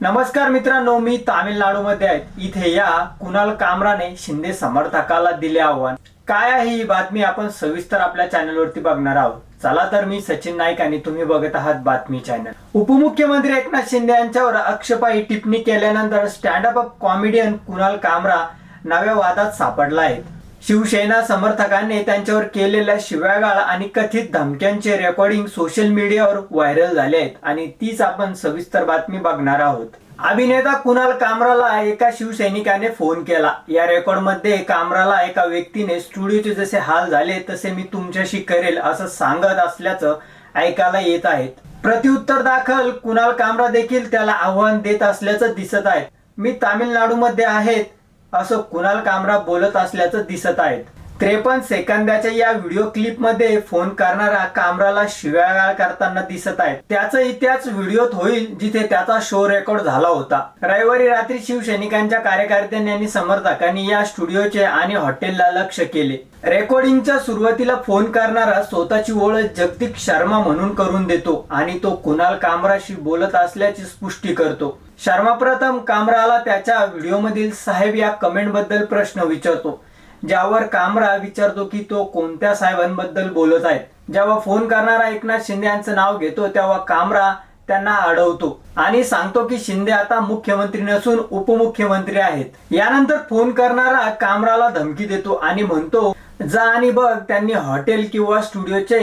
नमस्कार मित्रांनो मी तामिळनाडूमध्ये आहे. इथे या कुणाल कामराने शिंदे समर्थकाला दिले आव्हान. काय आहे ही बातमी आपण सविस्तर आपल्या चॅनलवरती बघणार आहोत. चला तर मी सचिन नाईक आणि तुम्ही बघत आहात बातमी चॅनल. उपमुख्यमंत्री एकनाथ शिंदे यांच्यावर अक्षपाई टिप्पणी केल्यानंतर स्टँडअप कॉमेडियन कुणाल कामरा नव्या वादात सापडला आहे. शिवसेना समर्थकांनी त्यांच्यावर केलेल्या शिव्यागाळ आणि कथित धमक्यांचे रेकॉर्डिंग सोशल मीडियावर व्हायरल झाले आहेत आणि तीच आपण सविस्तर बातमी बघणार आहोत. अभिनेता कुणाल कामराला एका शिवसैनिकाने फोन केला. या रेकॉर्डमध्ये कामराला एका व्यक्तीने स्टुडिओचे जसे हाल झाले तसे मी तुमच्याशी करेल असं सांगत असल्याचं ऐकायला येत आहेत. प्रत्युत्तर दाखल कुणाल कामरा देखील त्याला आव्हान देत असल्याचं दिसत आहे. मी तामिळनाडूमध्ये आहेत. असं कुणाल कामरा बोलत असल्याचं दिसत आहेत. त्रेपन्न सेकंदाच्या या व्हिडिओ क्लिपमध्ये फोन करणारा कामराला शिव्यागाळ करताना दिसत आहे त्याचा इतिहास व्हिडिओत होईल जिथे त्याचा शो रेकॉर्ड झाला होता. रविवारी रात्री शिवसैनिकांच्या कार्यकर्त्यांनी आणि समर्थकांनी या स्टुडिओचे आणि हॉटेलला लक्ष केले. रेकॉर्डिंगच्या सुरुवातीला फोन करणारा स्वतःची ओळख जगदीप शर्मा म्हणून करून देतो आणि तो कुणाल कामराशी बोलत असल्याची पुष्टी करतो. शर्मा प्रथम कामराला त्याच्या व्हिडिओमधील साहेब या कमेंटबद्दल प्रश्न विचारतो. ज्यावर कामरा विचारतो की तो कोणत्या साहेबांबद्दल बोलत आहे. जेव्हा फोन करणारा एकनाथ शिंदे यांचं नाव घेतो तेव्हा कामरा त्यांना अडवतो आणि सांगतो की शिंदे आता मुख्यमंत्री नसून उपमुख्यमंत्री आहेत. यानंतर फोन करणारा कामराला धमकी देतो आणि म्हणतो जा आणि बघ त्यांनी हॉटेल किंवा स्टुडिओचे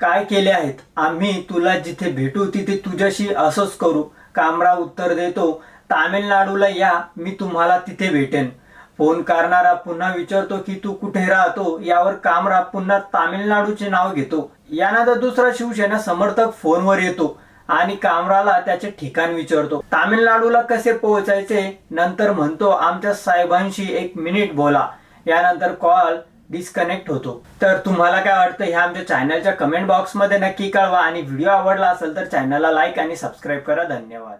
काय केले आहेत. आम्ही तुला जिथे भेटू तिथे तुझ्याशी असंच करू. कामरा उत्तर देतो तामिळनाडूला या मी तुम्हाला तिथे भेटेन. फोन करणारा पुन्हा विचारतो की तू कुठे राहतो? यावर कामरा पुन्हा तामिळनाडूचे नाव घेतो. यानंतर दुसरा शिवसेना समर्थक फोनवर येतो आणि कामराला त्याचे ठिकाण विचारतो. तामिळनाडूला कसे पोहोचायचे? नंतर म्हणतो आमच्या साहेबांशी एक मिनिट बोला. यानंतर कॉल डिस्कनेक्ट होतो. तर तुम्हाला काय वाटतं? हे आमच्या चॅनलच्या कमेंट बॉक्समध्ये नक्की कळवा. आणि व्हिडिओ आवडला असेल तर चॅनलला लाईक आणि सबस्क्राईब करा. धन्यवाद.